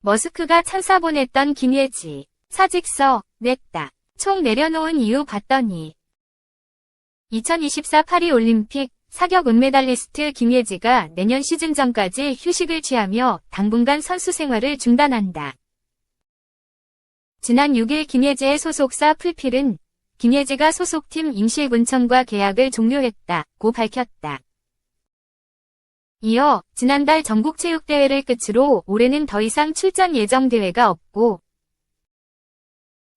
머스크가 찬사 보냈던 김예지. 사직서, 냈다. 총 내려놓은 이유 봤더니. 2024 파리 올림픽 사격 은메달리스트 김예지가 내년 시즌 전까지 휴식을 취하며 당분간 선수 생활을 중단한다. 지난 6일 김예지의 소속사 풀필은 김예지가 소속팀 임실군청과 계약을 종료했다고 밝혔다. 이어 지난달 전국체육대회를 끝으로 올해는 더 이상 출전 예정 대회가 없고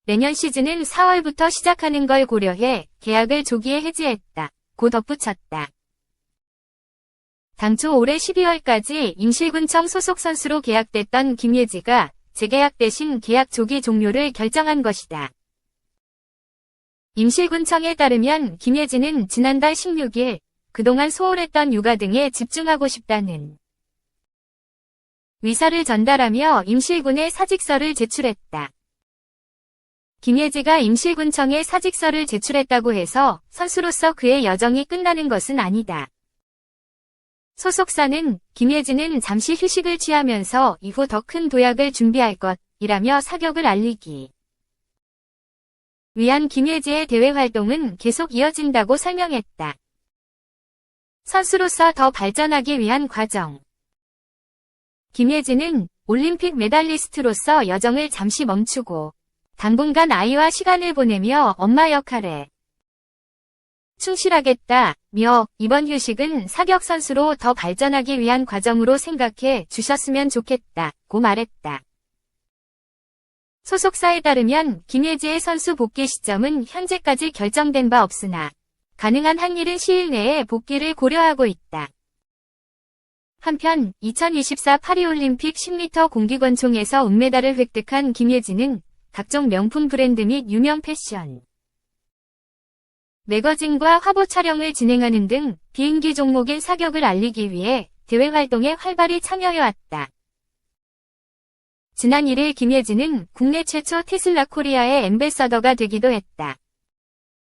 내년 시즌은 4월부터 시작하는 걸 고려해 계약을 조기에 해지했다. 고 덧붙였다. 당초 올해 12월까지 임실군청 소속 선수로 계약됐던 김예지가 재계약 대신 계약 조기 종료를 결정한 것이다. 임실군청에 따르면 김예지는 지난달 16일 그동안 소홀했던 육아 등에 집중하고 싶다는 의사를 전달하며 임실군에 사직서를 제출했다. 김예지가 임실군청에 사직서를 제출했다고 해서 선수로서 그의 여정이 끝나는 것은 아니다. 소속사는 김예지는 잠시 휴식을 취하면서 이후 더 큰 도약을 준비할 것이라며 사격을 알리기. 위한 김예지의 대회 활동은 계속 이어진다고 설명했다. 선수로서 더 발전하기 위한 과정. 김예지는 올림픽 메달리스트로서 여정을 잠시 멈추고 당분간 아이와 시간을 보내며 엄마 역할에 충실하겠다며 이번 휴식은 사격 선수로 더 발전하기 위한 과정으로 생각해 주셨으면 좋겠다고 말했다. 소속사에 따르면 김예지의 선수 복귀 시점은 현재까지 결정된 바 없으나 가능한 한 일은 시일 내에 복귀를 고려하고 있다. 한편 2024 파리올림픽 10m 공기권총에서 은메달을 획득한 김예지는 각종 명품 브랜드 및 유명 패션, 매거진과 화보 촬영을 진행하는 등 비인기 종목인 사격을 알리기 위해 대회 활동에 활발히 참여해왔다. 지난 1일 김예진은 국내 최초 테슬라 코리아의 엠베서더가 되기도 했다.